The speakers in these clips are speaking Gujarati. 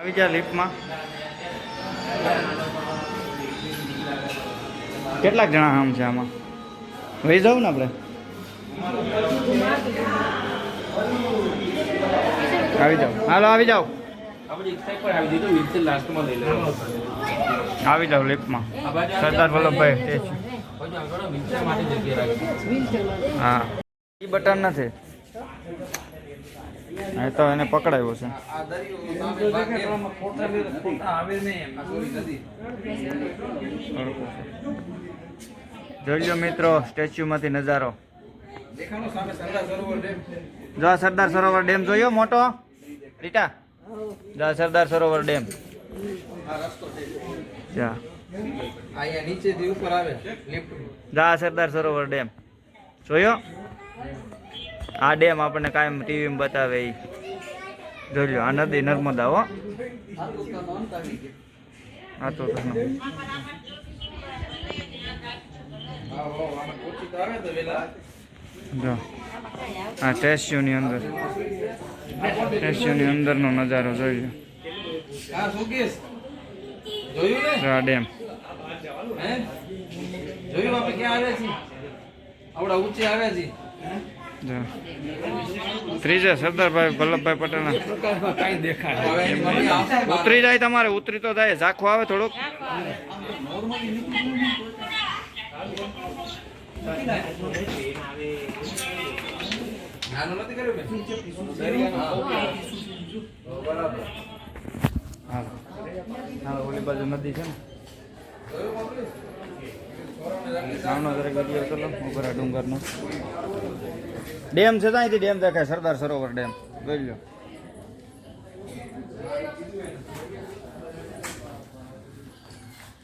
આવી જા લિફ્ટમાં કેટલાક જણા આમ છે આમાં? વહી જાવ ને આપણે. આવી જાઓ. હાલો આવી જાઓ. આવી જાઓ લિફ્ટમાં સરદાર વલ્લભભાઈ રાખી હા. એ બટન નથી. એ તો એને પકડાયો છે. જોઈ મિત્રો સ્ટેચ્યુમાંથી નજારો. જો સરદાર સરોવર ડેમ જોયો મોટો. રીટા. જો સરદાર સરોવર ડેમ. જા. જા સરદાર સરોવર ડેમ. જોયો આ ડેમ આપણને કાયમ ટીવીમાં બતાવે એ જોઈ લો આ નદી નર્મદા હો. હા તો જો, આ સ્ટેચ્યુની અંદર. સ્ટેચ્યુની અંદરનો નજારો જોઈ લો આ ડેમ. આવડા ઊંચે આવ્યા છીએ ત્રીજે સરદારભાઈ વલ્લભભાઈ આવશે ઉતરી જાય તમારે ઉતરી તો થાય ઝાખો આવે થોડુંક. હાલો ઓલી બાજુ નદી છે ને. સામનો જરા ગડિયો ચલો ઉભરા ડુંગરનો. ડેમ છે ત્યાંથી ડેમ દેખાય સરદાર સરોવર ડેમ. જોઈ લો.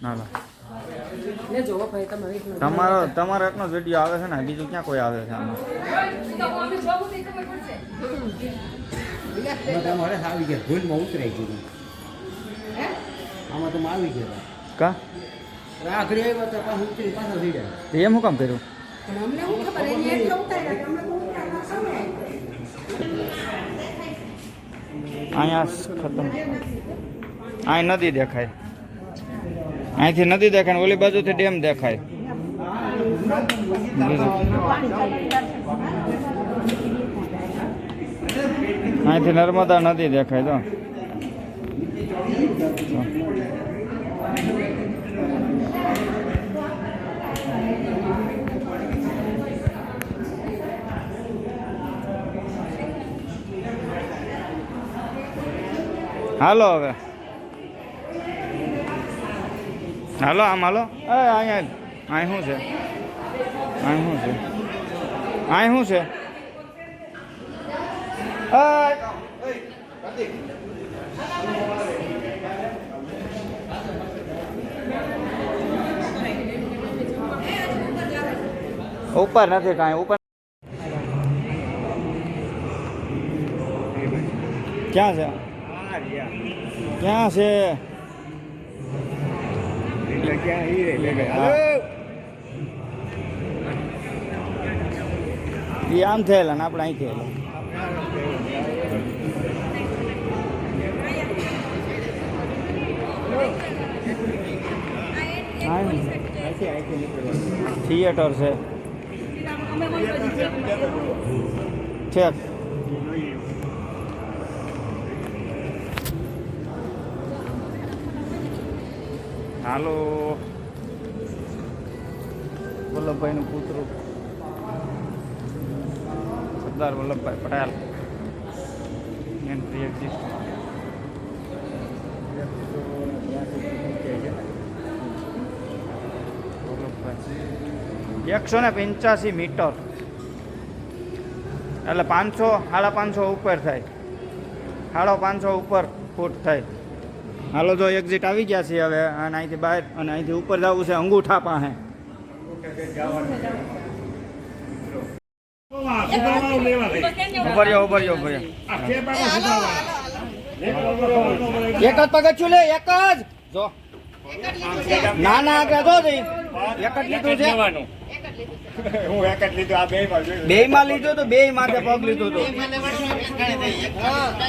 હાલો. ને જોવો ભાઈ તમે એક મિનિટ. તમારો તમારો એકનો જ વીડિયો આવે છે ને બીજું ક્યાં કોઈ આવે છે આમાં? આવી ગયા ભૂલમાં ઉતરાઈ ગયું આમાં તમે આવી ગયા. કા? રાખડી આવ્યા તો પાછું ઉતરી પાછા થઈ જાય એમ શું કામ કર્યું? પણ અમને શું ખબર, એની એટલે ઉતાર્યા બહુ ઉતારવા સમય અહીંયા ખતમ. અહીં નદી દેખાય. અહીંથી નદી દેખાય ઓલી બાજુથી ડેમ દેખાય. અહીંથી નર્મદા નદી દેખાય તો. હાલો હવે હાલો આમ હાલો એ અહીંયા અહીં શું છે અહીં શું છે અહીં શું છે ઉપર નથી કાંઈ ઉપર ક્યાં છે ક્યાં છે? એ આમ થયેલા ને આપણે અહીં થયેલા થિયેટર છે. ઠેક હાલો. વલ્લભભાઈનું પુત્રું. સરદાર વલ્લભભાઈ પટેલ. એન્ટ્રી એક્ઝિસ્ટ એકસો ને પંચ્યાસી મીટર. એટલે પાંચસો, સાડા પાંચસો ઉપર થાય. સાડા પાંચસો ઉપર ફૂટ થાય. હાલો તો એક્ઝિટ આવી ગયા છે હવે અને અહીંથી બહાર અને અહીંથી ઉપર જવું છે અંગૂઠા પાસે. ઉભર્યો ઉભર્યો એક જ પગથિયું લે એક જ. જો. ના ના આગળ જો જઈ. એક જ લીધું છે. હું એક જ લીધું આ બે બાજુ બે માં લીધું તો બે માથે પગ લીધું તો.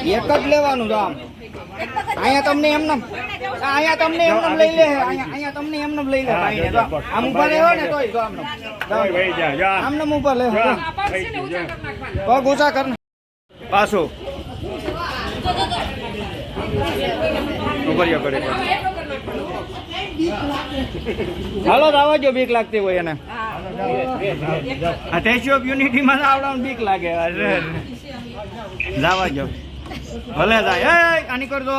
એક જ લેવાનું તો આમ. અહીંયા તમને એમને અહીંયા તમને એમને લઈ લે અહીંયા અહીંયા તમને એમને લઈ લે આમ ઉપર લેવો ને તોય જો આમને ઊભા લે. પગ ઊંચા કર પાછો. ઉભરિયો કરે હાલો આવા જો બીક લાગતી હોય એને. આ સ્ટેચ્યુ ઓફ યુનિટી માં આવડાનું બીક લાગે. જવા જો. ભલે જાય એ આની કરજો?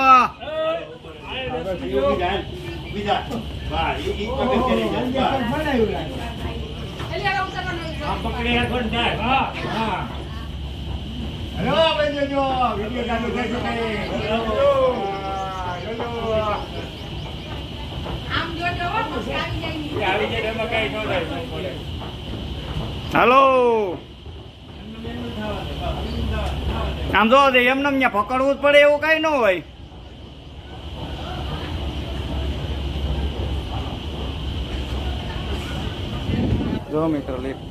હેલો. આમ જો એમને ત્યાં પકડવું જ પડે એવું કઈ ન હોય. જો મિત્ર લે.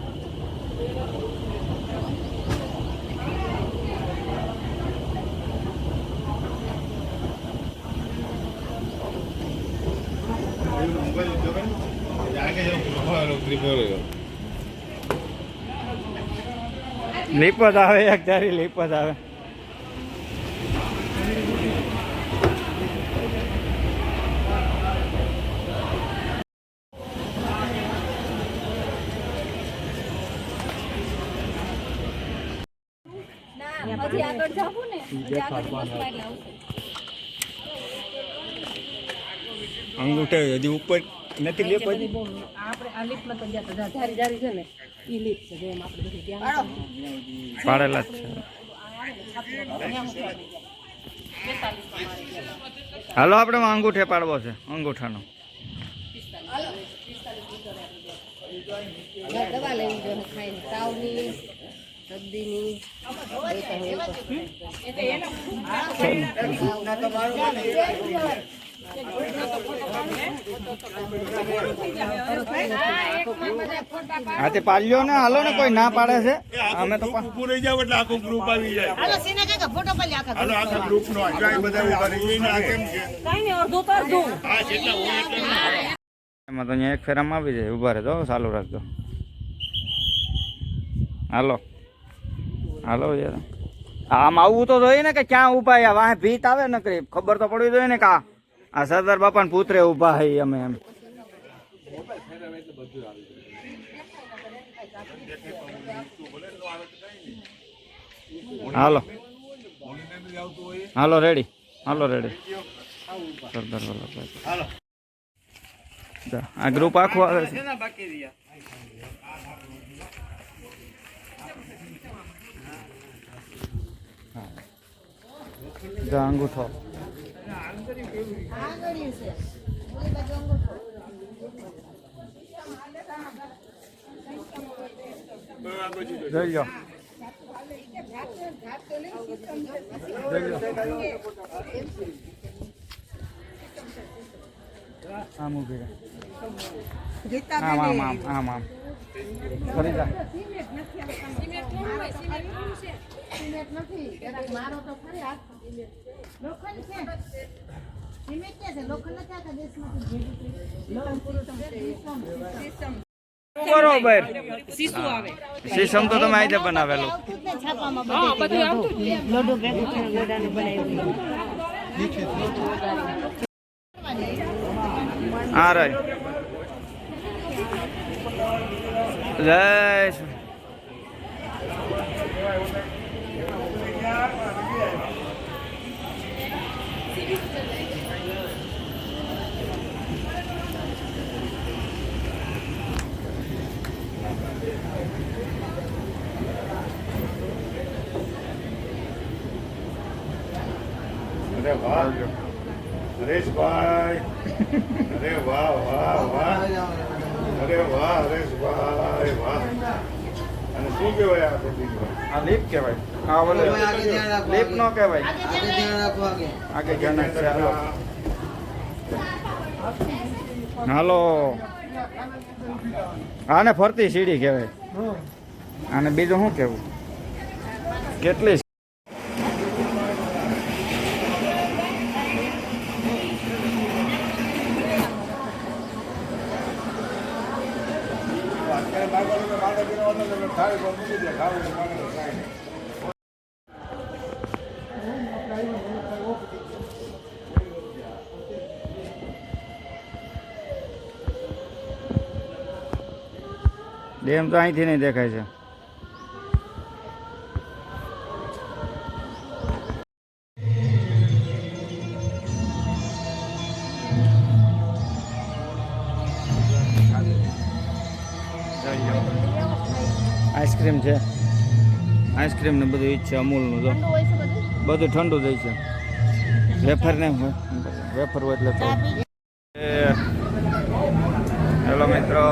લીપ જ આવે એક તારી લીપ જ આવે. હજી આગળ જાવું ને હજી આગળ બસમાં આવશે અંગૂઠે હજી ઉપર નથી લીપ હજી આપણે આ લિફ્ટમાં તો જ્યાં તો. ધારી ધારી છે ને એ લિફ્ટ છે જેમ આપણે બધું ધ્યાન પાડેલા જ છે. હાલો આપણે અંગૂઠે પાડવો છે અંગૂઠાનો. દવા લેવી જોઈએ ખાઈને. તાવની શરદીની એ તો તો. હા તે પાડ્યો ને હાલો ને કોઈ ના પાડે છે. અમે તો પા- રહી જાવ એટલે આખું ગ્રુપ આવી જાય. હાલો આખા ગ્રુપ નો જાય બધા ઊભા રહી જાય કેમ છે હા જેટલા હોય એટલા એમાં તો અહીંયા એક ફેરામાં આવી જાય ઊભા રહેજો ચાલુ રાખજો. હાલો. હાલો યાર. આમ આવવું તો જોઈએ ને કે ક્યાં ઊભા વાહે ભીત આવે ને કરી ખબર તો પડવી જોઈએ ને કે આ સરદાર બાપાના પુત્રે ઊભા હઈ અમે એમ. હાલો. હાલો રેડી હાલો રેડી સરદાર વલ્લભભાઈ આ ગ્રુપ આખું આવે છે. જા અંગૂઠો જોઈ લો જોઈ લો આમ ઊભી રહે. આમ આમ આમ આમ આમ. ફરી જા. સિમેન્ટ નથી. મારો તો ખરી હાથ. લોખંડ છે. સિમેન્ટ છે? લોખંડ નથી આખા દેશમાંથી? ભેગું થયું. બરોબર શીશમ તો તમે બનાવેલું. હા ભેગું થયું, બનાવ્યું. હા રે જય અરે વાહ. હરેશભાઈ. અરે વાહ વાહ વાહ. અરે વાહ હરેશભાઈ વાહ. અને શું કહેવાય આ પ્રતિકભાઈ આ લીપ કહેવાય. આ ઓલે લીપ નો કહેવાય. આગે જનક છે હાલો હાલો. આને ફરતી સીડી કહેવાય. અને બીજું શું કેવું કેટલી ખાવું ડેમ તો અહીંથી નહીં દેખાય છે. આઈસ્ક્રીમ છે. આઈસ્ક્રીમ ને બધું ઈ જ છે અમૂલનું તો બધું? ઠંડુ થઈ છે. વેફર ને વેફર હોય એટલે તો મિત્રો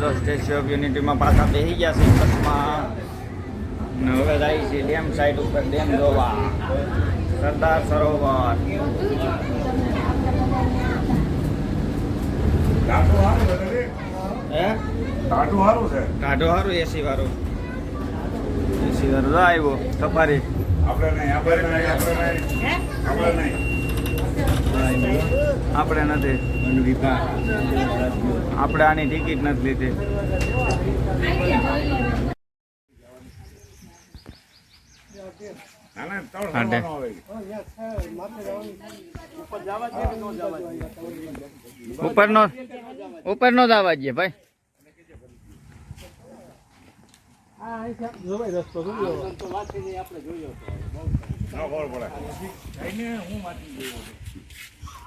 જો સ્ટેચ્યુ ઓફ યુનિટીમાં પાછા બેસી ગયા છે બસમાં. હવે જાય છે ડેમ સાઈડ ઉપર ડેમ જોવા. સરદાર સરોવર. ટાટું સારું છે? ટાટું સારું એસી વાળું. એસી વાળું આવ્યો સફારી. આપણે નહીં આપણે નહીં આપણે નહીં. આપણે નહીં. આપણે આની ટિકિટ નથી લીધી. ઉપરનો ઉપરનો જ આવા જઈએ ભાઈ.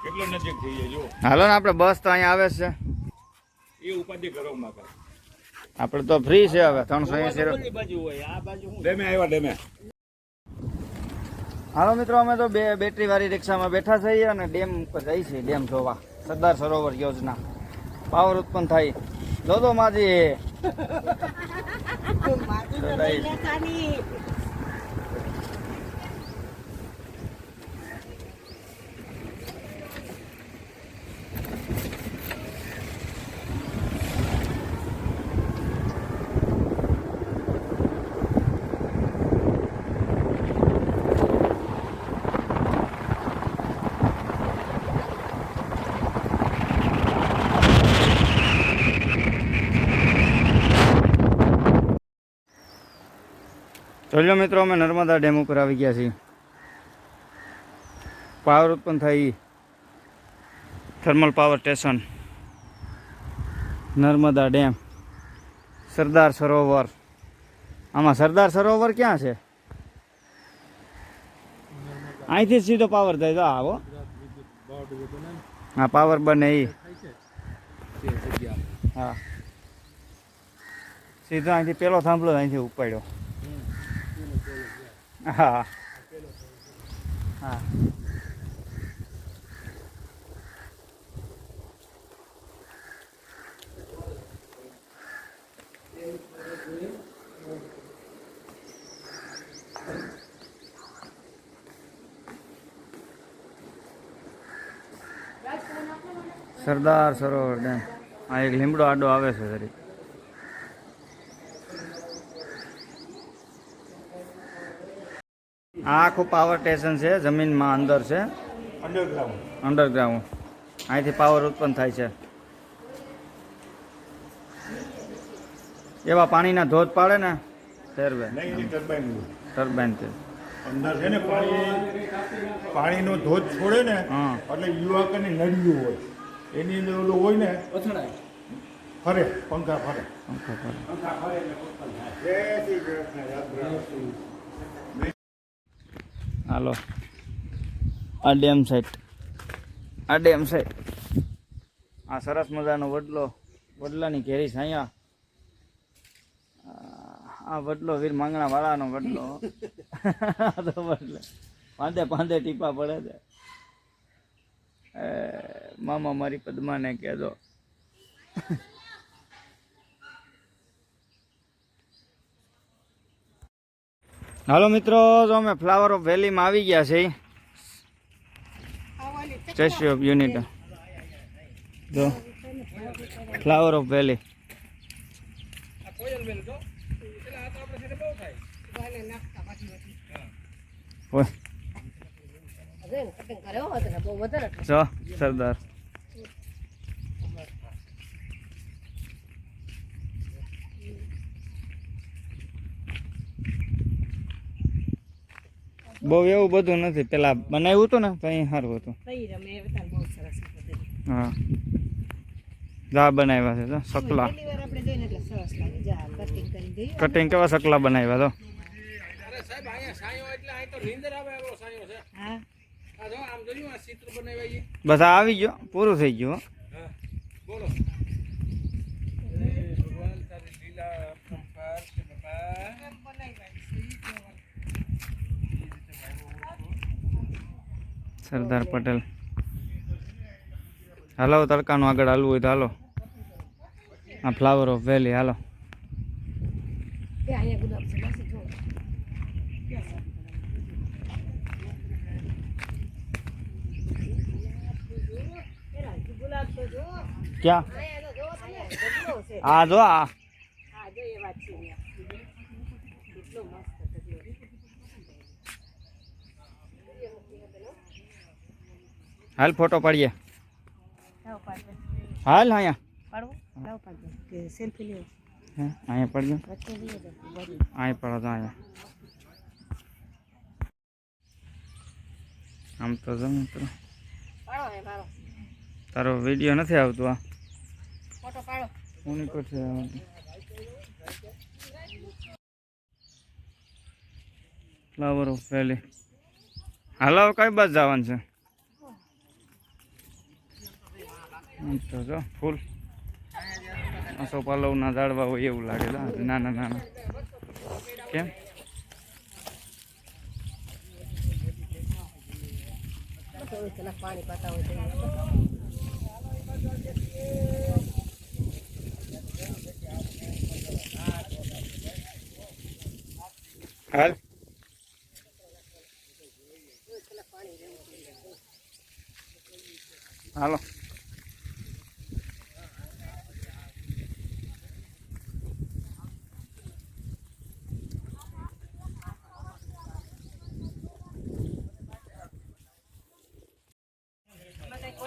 કેટલો નજીક થઈ જાય જો હાલો ને આપણે બસ તો અહીંયા આવે છે. એ ઉપાધિ કરો માં કરે આપણે તો ફ્રી છે હવે ત્રણસો એસી ડેમે આવ્યા ડેમે. હાલો મિત્રો અમે તો બે બેટરી વાળી રિક્ષામાં બેઠા છીએ અને ડેમ ઉપર જઈએ છીએ ડેમ જોવા. સરદાર સરોવર યોજના. પાવર ઉત્પન્ન થાય. તો માજી ચલો મિત્રો, અમે નર્મદા ડેમ ઉપર આવી ગયા છીએ. પાવર ઉત્પન્ન થાય thermal power station Narmada dam, Sardar Sarovar. આમાં સરદાર સરોવર ક્યાં છે? અહીંથી સીધો પાવર થાય તો આવો હા. પાવર બને એ હા. સીધો અહીંથી પેલો થાંભલો અહીંથી ઉપાડ્યો. હા. હા. સરદાર સરોવર ડેમ. આ એક લીમડો આડો આવે છે જરી આખું પાવર સ્ટેશન છે જમીનમાં અંદર છે. અંડરગ્રાઉન્ડ અંડરગ્રાઉન્ડ અહીંથી પાવર ઉત્પન્ન થાય છે. એવા પાણીના ધોધ પાડે ને ફેરવે. નહીં ટર્બાઇન છે અંદર છે ને પાણી પાણીનો ધોધ છોડે ને હા. એટલે યુવકની નળીઓ હોય. એની અંદર ઓલું હોય ને ફરે પંખા ફરે. પંખા ફરે. હાલો. આ ડેમ સાઈડ આ ડેમ સાઈડ આ સરસ મજાનો વડલો, વડલાની ઘેરી અહીંયા. આ વડલો વીર માંગણા વાળાનો વડલો તો વડલો. પાંદે પાંદે ટીપા પડે છે. મામા મારી પદ્માને કહેજો. હાલો મિત્રો તો અમે ફ્લાવર ઓફ વેલીમાં આવી ગયા છે સ્ટેચ્યુ ઓફ યુનિટ જો ફ્લાવર ઓફ વેલી સરદાર. બહુ એવું બધું નથી. પેલા બનાવ્યું હતું ને તો અહીં સારું હતું. હા. જા બનાવ્યા છે તો સકલા. કટિંગ કેવા સકલા બનાવ્યા તો અરે સાહેબ અહીંયા સાયો એટલે અહીં તો નીંદર આવે એવો સાયો છે. હા. આ જો આમ જોયું આ ચિત્ર બનાવ્યા ઈ. બસ આવી ગયો પૂરું થઈ ગયું હો. બોલો હે ભગવાન તારી લીલા અપરંપાર છે બાપા સરદાર પટેલ. હાલો, તડકાનું આગળ હાલવું હોય તો હાલો. આ ફ્લાવર ઓફ વેલી હાલો. ક્યાં? આ જો આ હા જો એ વાત છે અહીંયા. કેટલો મસ્ત ઢગલો. હાલ ફોટો પાડીએ. હાલ અહીંયા. પાડવો? લાવો પાડો. કે સેલ્ફી લેવો હે? અહીંયા પડજો વચ્ચે લઈએ તો બરી. અહીં પડો તો અહીંયા. આમ તો જો મિત્રો. પાડો હે મારો તારો વીડિયો નથી આવતો આ. ફોટો પાડો. છે ફ્લાવર ઓફ વેલી હાલો હવે કઈ બાજુ જવાનું છે આમ ફૂલ. આસોપાલવના ઝાડવા હોય એવું લાગે નાના નાના. કેમ? પાણી હાલો.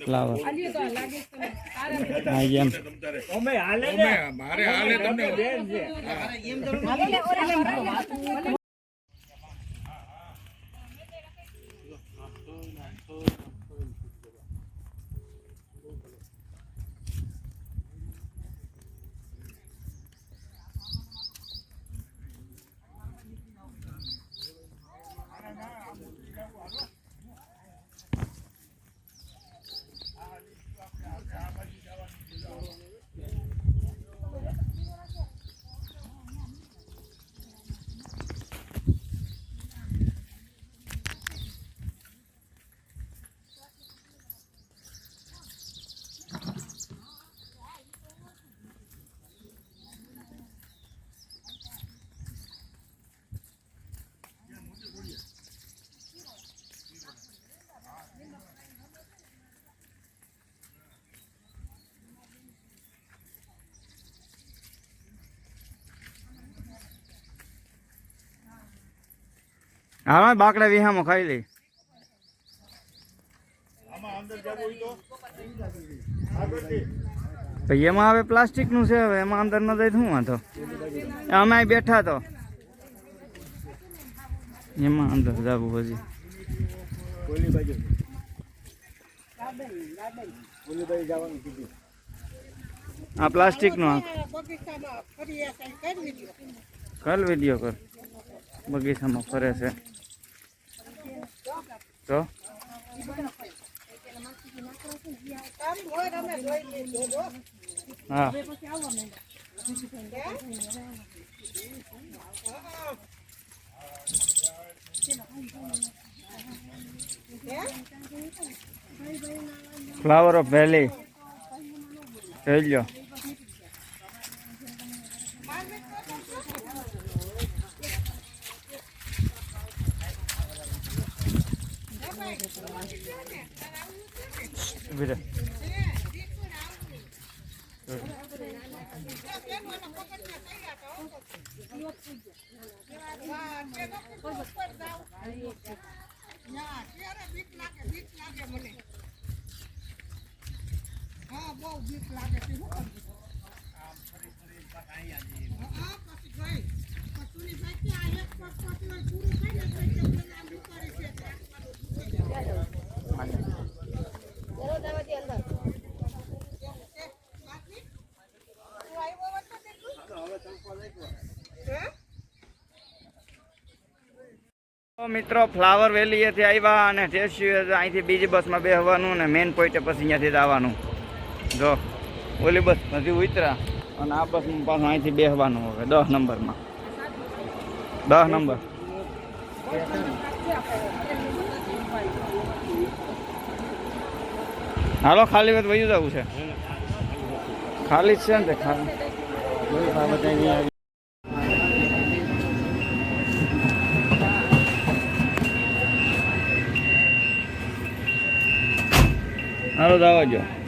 ફ્લાવર મારે હાલે તમને. હા બાકડા વિહામાં ખાઈ લઈ. તો એમાં હવે પ્લાસ્ટિકનું છે, હવે એમાં અંદર ન જાય શું વાંધો? અમે બેઠા તો. એમાં અંદર જવું હજી આ પ્લાસ્ટિકનું આ. બગીચામાં ફરી કઈ કર વીડિયો કર. બગીચામાં ફરે છે. તો? હા. ફ્લાવર ઓફ વેલી જોઈ લો રહે. હા બહુ બીક લાગે છે શું કરવું? હા, પછી ગઈ. પછી ભાઈ કે આ એક પગ પકડો, પૂરું થઈ ને તો કે મને આમ ઉતારી છે. બાકી? તું આવ્યો હોત તો કેટલું? હે? તો મિત્રો ફ્લાવર વેલીએથી આવ્યા અને ટેસ્યુ અહીંથી બીજી બસમાં બેસવાનું ને મેઇન પોઈન્ટે પછી અહીંયાથી જ આવવાનું. જો, ઓલી બસ હજી ઉતરા અને આ બસમાં પાછું અહીંથી બેસવાનું હવે, દસ નંબરમાં. દસ નંબર. હાલો, ખાલી વાત વયું જવું છે. ખાલી જ છે ને હાલો દાવા જો